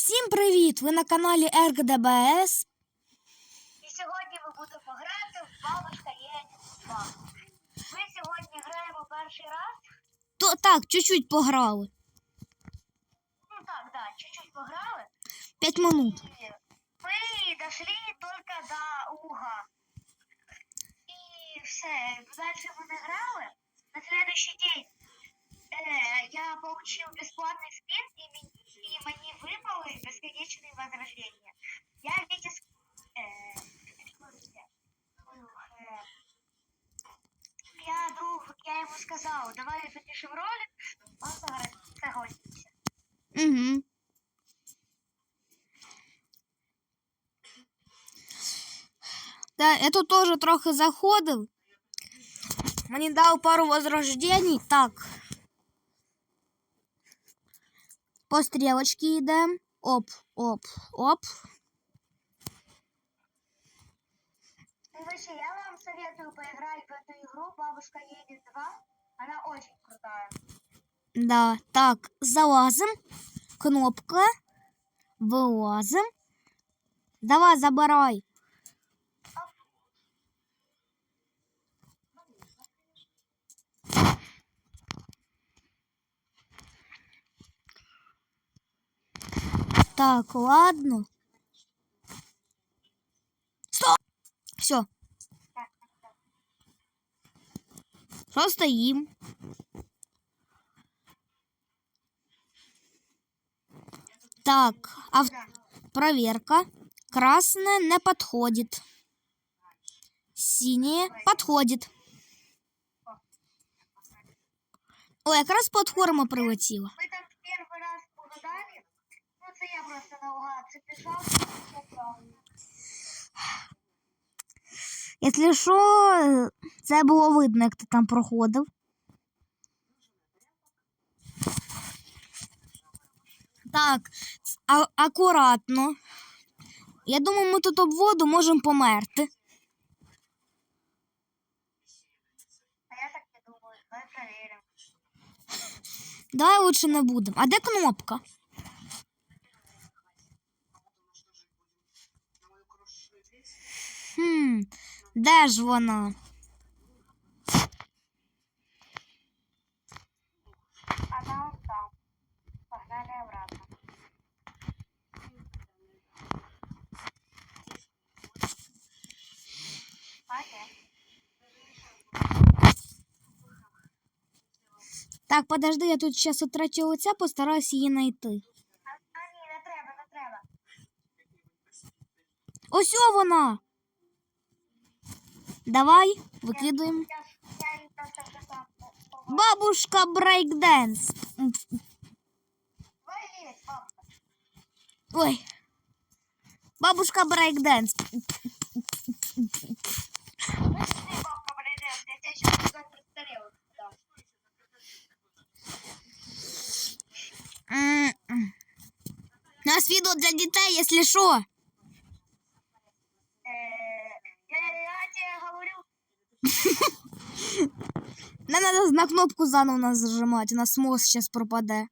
Всім привіт! Ви на каналі РКДБС. І сьогодні ми будемо грати в бабушка є 2. Ми сьогодні граємо перший раз. То так, чуть-чуть пограли. Ну так, да, чуть-чуть пограли. 5 минут. І ми дошли тільки до уга. І все, дальше ми не грали. На следующий день е, я получил бесплатный спин, и, бесконечные возрождения. Я вместе с... Е, смотрите, ух, е, я друг, я ему сказал, давай запишем ролик, он согра- согласился. Угу. Да, я тут теж трохи заходив. Мені дав пару возрождений. Так. По стрілочці йдемо. Оп, оп, оп. Короче, я вам советую поиграть в эту игру «Бабушка едет 2». Она очень крутая. Да, так, залазим. Кнопка. Вилазим. Давай, забирай. Так, ладно. Стоп! Все. Так, так, так. Ав... Проверка. Красное не подходит. Синее подходит. Ой, якраз платформа прилетіла. Просто наугад все правильно. Якщо що, це було видно, як ти там проходив. Так, а- акуратно. Я думаю, ми тут об воду можемо померти. А я так не думаю. Давай проверим. Давай лучше не будемо. А де кнопка? Хм, де ж вона? Она там. Погнали обратно. Так, подожди, я тут зараз третього лиця постараюсь її знайти. А, а ні, не треба, не треба. Ось вона. Давай, викидуємо. Я, ж- я її просто вже там по- по- Бабушка брейкденс. Валить, бабка. Ой. Бабушка брейкденс. Ты, бабка, блин, я тебя сейчас туда престарелых дам. М, м. У нас відео для дітей, якщо що. Треба на кнопку заново нас зажимати, у нас мозг зараз пропаде.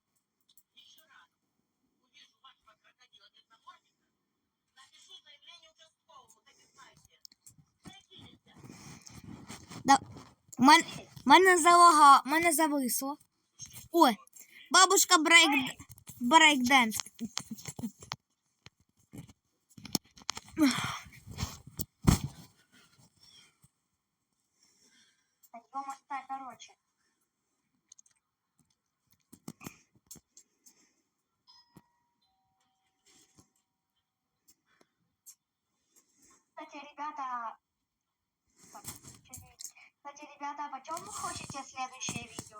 Да. У мене, залага, мене зависло. Ой, бабушка брейк, брейкденс. Его моста короче. Кстати, ребята... так, чё не- Кстати, ребята, а почем вы хотите следующее видео?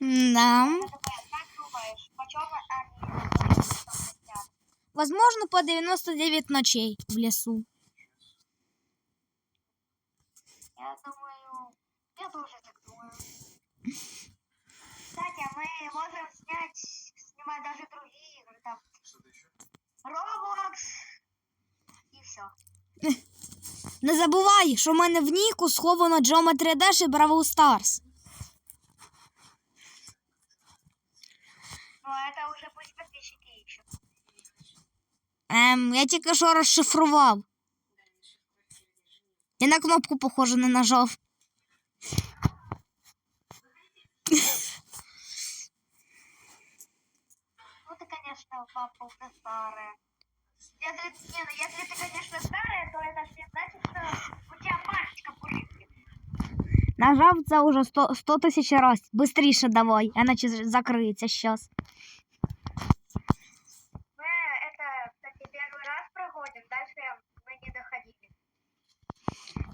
Да. Как думаешь, как думаешь, почем они хотят? Возможно, по 99 ночей в лесу. Я думаю, я тоже так думаю. Кстати, а мы можем снять, снимать даже другие игры, там, Roblox и все. Не забувай, що в мене в Ніку сховано Geometry Dash і Brawl Stars. уже пусть подписчики ищут. Ем, я тільки що розшифрував. Я на кнопку, похоже, не нажав. Ну ты, конечно, папа уже старая. Если, не, ну, если ты, конечно, старая, то это ж не значит, что у тебя пашечка пушистый. Нажав це уже 100, 100 тисяч раз. Бистріше давай, іначе з- закриється щас.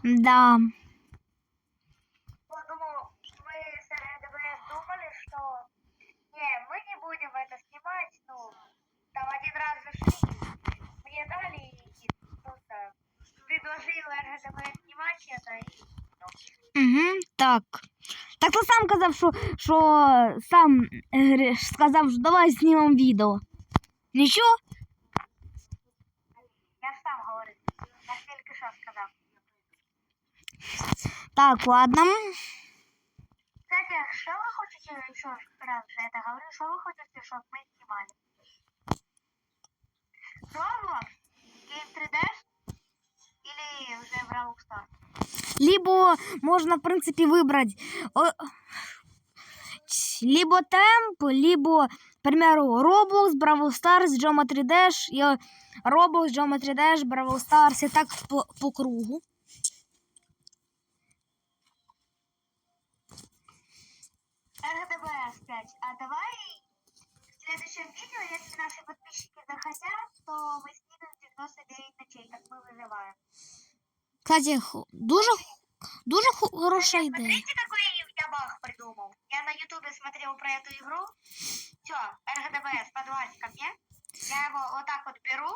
Да. Вот, думаю, мы с РДВС думали, что не, мы не будем это снимать, ну, там один раз зашли, мне дали и просто предложил РДВС снимать это и Угу, так. Так ти сам казав, що, що сам е, сказав, що давай знімемо відео. Нічого? Так, ладно. Кстати, что вы хотите еще раз же это говорю, что вы хотите, чтобы мы снимали? Roblox, Game 3DS или уже Brawl Stars? Либо можна, в принципі, вибрати о, либо темп, либо, к примеру, Roblox, Brawl Stars, Geometry Dash, і Roblox, Geometry Dash, Brawl Stars, і так по, по кругу. 5. А давай в следующем видео, если наши подписчики захотят, то мы снимем 99 ночей, как мы выживаем. Кстати, ху- дуже, ху- дуже ху- хороша ідея. Смотрите, какой я бах придумал. Я на ютубе смотрел про эту игру. Все, РГДБС, подлазь ко мне. Я его вот так вот беру.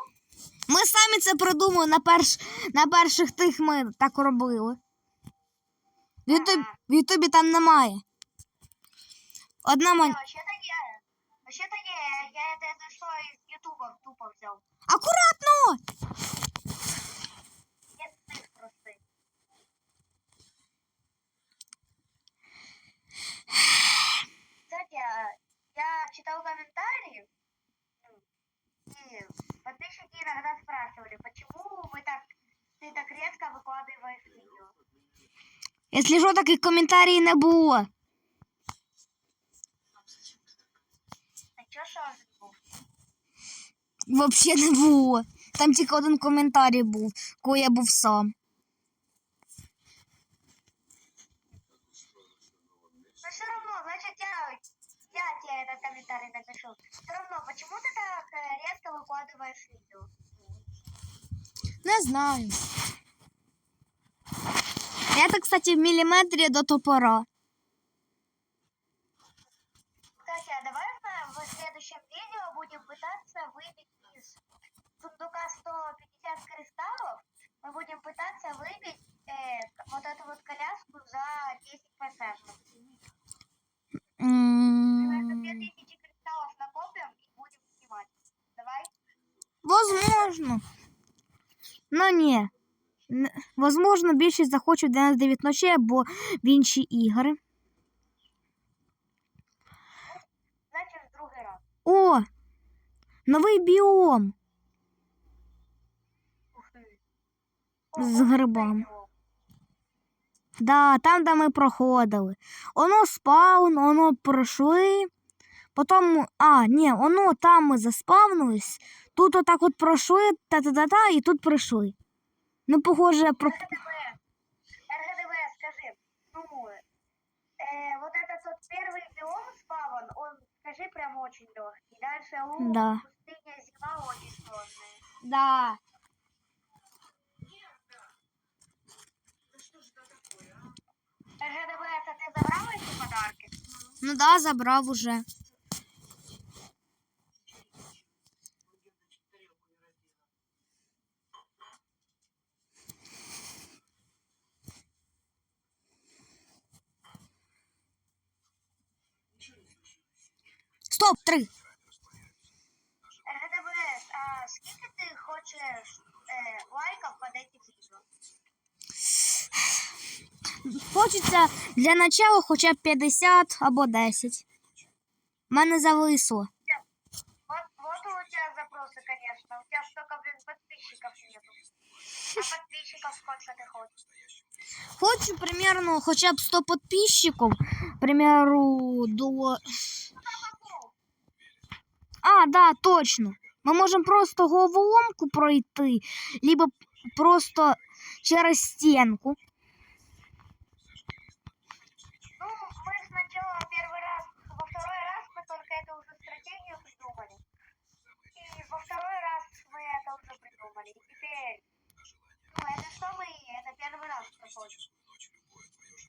Ми самі це придумали на, перш, на перших тих ми так робили. В Ютуб, Ага. в Ютубі там немає. Одна вообще-то я. Вообще-то я это если что из ютуба тупо взял. Нет просто. Кстати, а, я читал комментарии, м, и подписчики иногда спрашивали, почему мы так, ты так редко выкладываешь видео. Якщо що, таких коментарів не було. Взагалі не було. Там тільки один коментарій був, коли я був сам. Но все равно, значит, я, я тебе этот комментарий напишу. Все равно, почему ты так э, редко выкладываешь видео? Не знаю. Я так, кстати, в міліметрі до топора. Кстати, а давай мы в следующем видео будем пытаться выбить из сундука 150 кристаллов, мы будем пытаться выбить э, вот эту вот коляску за 10%. Примерно М, 2000 кристаллов накопим и будем снимать. Давай? Возможно. Ну ні. Н- Возможно, більшість захочуть 99 ночей або в інші ігри. Значит, в другий раз. О! Новий біом з Ого, грибами. прикольно. Да, там, де ми проходили. Оно спаун, оно пройшли. Потім, а, ні, оно там ми заспавнились. Тут отак от пройшли, та-та-та-та, і тут пройшли. Ну, похоже, про. РГДВ, РГДВ, скажи, ну, э, вот этот вот первый биом спавн, он, скажи, прям очень легкий. Дальше луг, Да. пустыня, зима очень сложная. Да. РГДВ, это ты забрал эти подарки? Ну да, забрав уже. Стоп, три. РГДВ, а сколько ты хочешь э, лайков под эти видео? Хочеться для начала хоча б 50 або 10. У Мене зависло. Вот, у тебя запросы, конечно. У тебя столько, подписчиков нету. Подписчиков сколько ты хочешь? Хочу примерно хоча б 100 подписчиков. Примеру, до... А, да, точно. Ми можемо просто головоломку пройти, либо просто через стінку. придумали. И теперь, ну, это что мы, это первый раз проходим.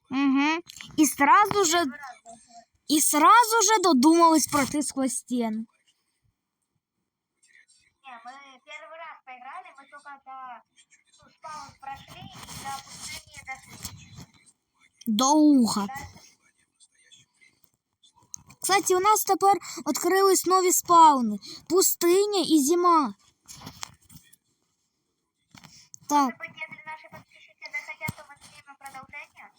Угу. І сразу же, Первый раз, да. і сразу же додумались пройти сквозь стіну. Не, мы первый раз поиграли, мы только до ну, спаун прошли и до пустыни дошли. До уха. Дальше Кстати, у нас тепер відкрились нові спауни. Пустиня і зима. Продолжение?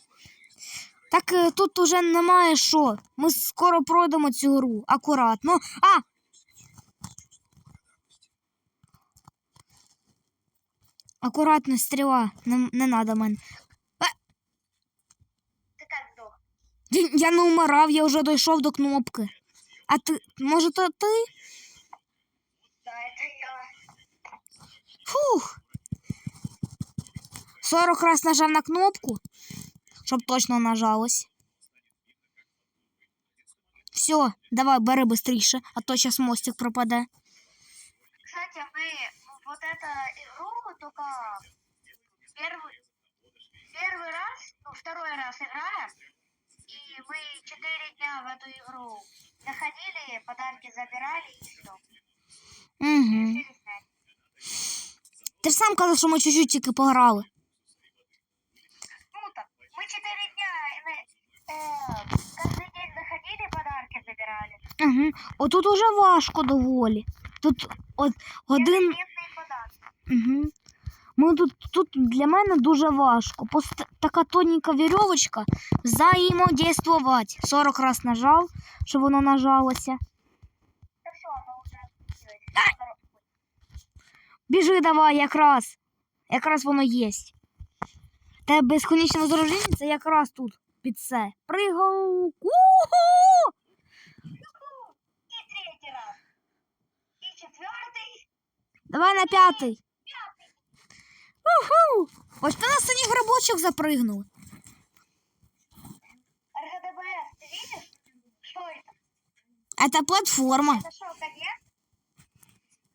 так е, тут уже немає що. Ми скоро пройдемо цю гру. Акуратно. А! Акуратно, стріла. Не, не надо мене. Ты как сдох? Я, я не вмирав, я вже дійшов до кнопки. А ти, може, то ти? 40 раз нажав на кнопку, щоб точно нажалось. Все, давай, бери быстріше, а то зараз мостик пропаде. Кстати, мы вот эту игру только первый, первый раз, ну, второй раз играем, и мы четыре дня в эту игру заходили, подарки забирали и все. Угу. Ти ж сам казав, що ми чуть-чуть тільки пограли. Угу. Отут уже важко доволі. Тут от, один. Угу. Ми тут, тут для мене дуже важко. Просто така тоненька вірьовочка взаємодействувати. 40 раз нажав, щоб воно нажалося. Біжи давай, якраз. Якраз воно є. Те безконечне возрождення це якраз тут під це. Пригав. Уху! Давай на п'ятий. Уху! Ось ти на синій грибочок запригнув. РГДБС, ты видишь? Что это? Это платформа. Конец?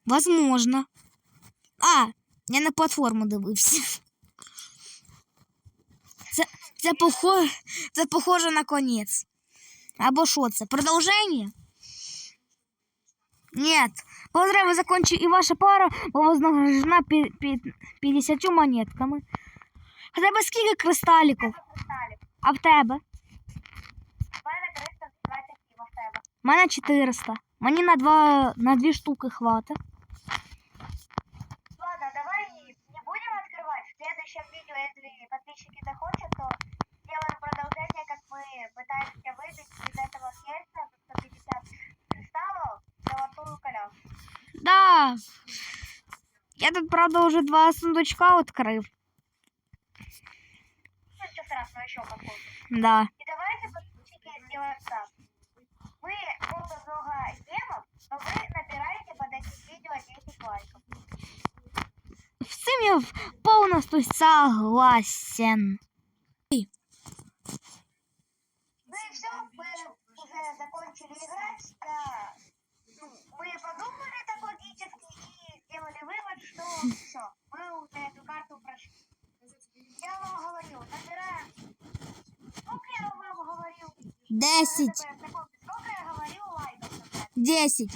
Возможно. А, я на платформу дивився. Це, це, похоже, це похоже на конець. Або що це? Продовження? Нет. Поздравляю, закончили. И ваша пара була вознаграждена пі- пі- 50 монетками. А в тебе скільки кристаліків? Это кристаллик. А в тебе? В мене 327 в тебе. У мене 400. Мені на, два, на дві штуки хватить. Ладно, давай не будем открывать. В следующем видео, если подписчики захотят, то сделаем продолжение, как мы пытаемся выбить из этого сердца Да. Я тут, правда, уже два сундучка відкрив. Ну, сейчас раз, но еще посмотрим. Да. И давайте, подписчики, сделаем так. Вы много много гемов, но вы набираете под этим видео 10 лайков. З цим я повністю согласен. Ну и все, мы уже закончили играть. Да. Ну, Мы подумали так логически и сделали вывод, что все, мы уже эту карту прошли. Я вам говорил, набираем. Сколько я вам говорил? Десять. Сколько я говорил лайков? набрать? Десять.